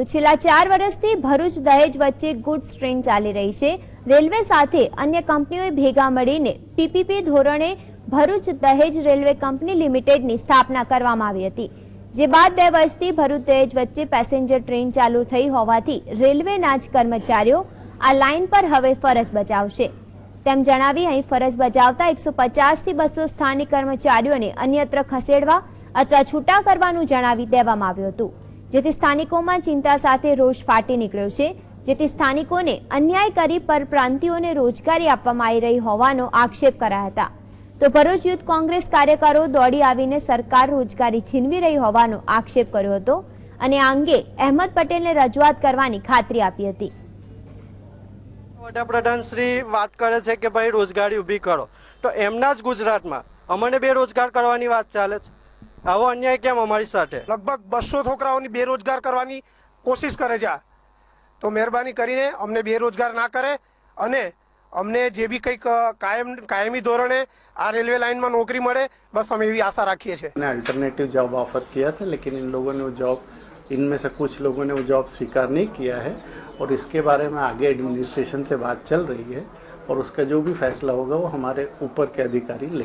તો છેલ્લા ચાર વર્ષથી ભરૂચ દહેજ વચ્ચે ગુડ્સ ટ્રેન ચાલી રહી છે. રેલવે સાથે અન્ય કંપનીઓએ ભેગા મળીને પીપીપી ધોરણે ભરૂચ દહેજ રેલવે કંપની લિમિટેડની સ્થાપના કરવામાં આવી હતી. જે બાદ બે વર્ષથી ભરૂચ દહેજ વચ્ચે પેસેન્જર ટ્રેન ચાલુ થઈ હોવાથી રેલવેના જ કર્મચારીઓ આ લાઇન પર હવે ફરજ બજાવશે. તેમ જણાવી અહીં ફરજ બજાવતા એકસો પચાસથી બસો સ્થાનિક કર્મચારીઓને અન્યત્ર ખસેડવા અથવા છૂટા કરવાનું જણાવી દેવામાં આવ્યું હતું. જેથી સ્થાનિકોમાં ચિંતા સાથે રોષ ફાટી નીકળ્યો છે. જેથી સ્થાનિકોને અન્યાય કરી પરપ્રાંતિઓને રોજગારી આપવામાં આવી રહી હોવાનો આક્ષેપ કરાયા હતા. તો ભરૂચ યુથ કોંગ્રેસ કાર્યકરો દોડી આવીને સરકાર રોજગારી છીનવી રહી હોવાનો આક્ષેપ કર્યો હતો અને આ અંગે અહેમદ પટેલને રજૂઆત કરવાની ખાતરી આપી હતી. વડાપ્રધાન શ્રી વાત કરે છે કે ભાઈ રોજગારી ઊભી કરો. તો એમના જ ગુજરાતમાં અમને બેરોજગાર કરવાની વાત ચાલે છે. આવો અન્યાય કેમ અમારી સાથે લગભગ બસો છોકરાઓની બેરોજગાર કરવાની કોશિશ કરે છે આ તો મહેરબાની કરીને અમને બેરોજગાર ના કરે અને અમને જે બી કંઈક અ, કાયમ કાયમી ધોરણે આ રેલવે લાઇનમાં નોકરી મળે બસ અમે એવી આશા રાખીએ છીએ ने अल्टरनेटिव जॉब ऑफर किया था लेकिन इन लोगों ने वो जॉब इनमें से कुछ लोगों ने वो जॉब स्वीकार नहीं किया है और इसके बारे में आगे एडमिनिस्ट्रेशन से बात चल रही है और उसका जो भी फैसला होगा वो हमारे ऊपर के अधिकारी ले